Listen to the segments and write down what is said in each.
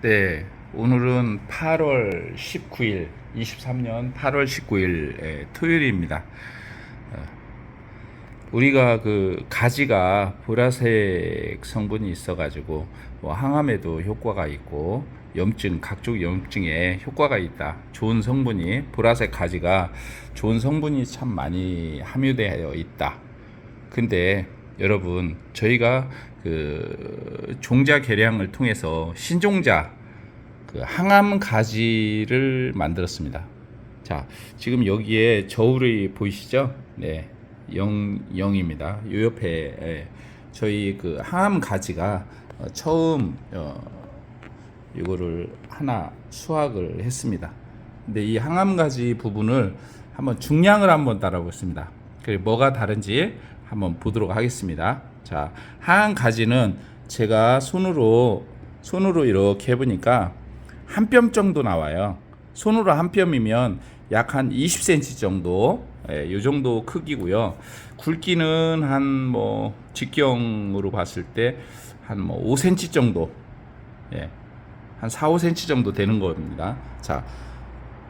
네, 오늘은 8월 19일, 23년 8월 19일 예, 토요일입니다. 어, 우리가 그 가지가 보라색 성분이 있어가지고 뭐 항암에도 효과가 있고 염증 각종 염증에 효과가 있다. 좋은 성분이 보라색 가지가 좋은 성분이 참 많이 함유되어 있다. 근데 여러분 저희가 그 종자 개량을 통해서 신종자 그 항암 가지를 만들었습니다. 자 지금 여기에 저울이 보이시죠? 네, 영 영입니다. 요 옆에 예, 저희 그 항암 가지가 어, 처음 어, 이거를 하나 수확을 했습니다. 근데 이 항암 가지 부분을 한번 중량을 한번 따라보겠습니다. 그리고 뭐가 다른지 한번 보도록 하겠습니다. 자, 항암 가지는 제가 손으로 손으로 이렇게 해보니까 한 뼘 정도 나와요. 손으로 한 뼘이면 약 한 20cm 정도, 예, 이 정도 크기고요. 굵기는 한 뭐 직경으로 봤을 때 한 뭐 5cm 정도, 예, 한 4, 5cm 정도 되는 겁니다. 자,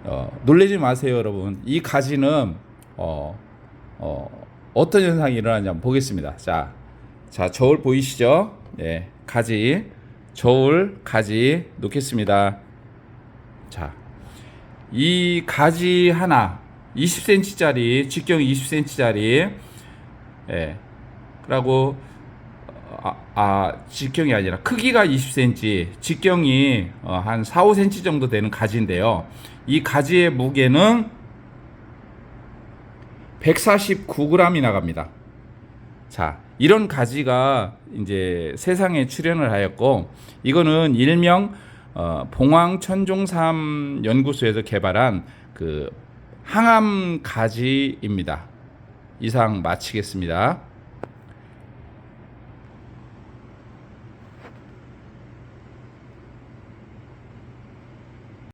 어, 놀라지 마세요, 여러분. 이 가지는 어, 어, 어떤 현상이 일어나는지 보겠습니다. 자, 자 저울 보이시죠? 네, 가지, 저울, 가지 놓겠습니다. 자, 이 가지 하나, 20cm짜리, 직경 20cm짜리, 예, 그리고 아, 아, 직경이 아니라 크기가 20cm, 직경이 어, 한 4, 5cm 정도 되는 가지인데요. 이 가지의 무게는 149g이 나갑니다. 자, 이런 가지가 이제 세상에 출현을 하였고, 이거는 일명 어, 봉황 천종삼 연구소에서 개발한 그 항암 가지입니다. 이상 마치겠습니다.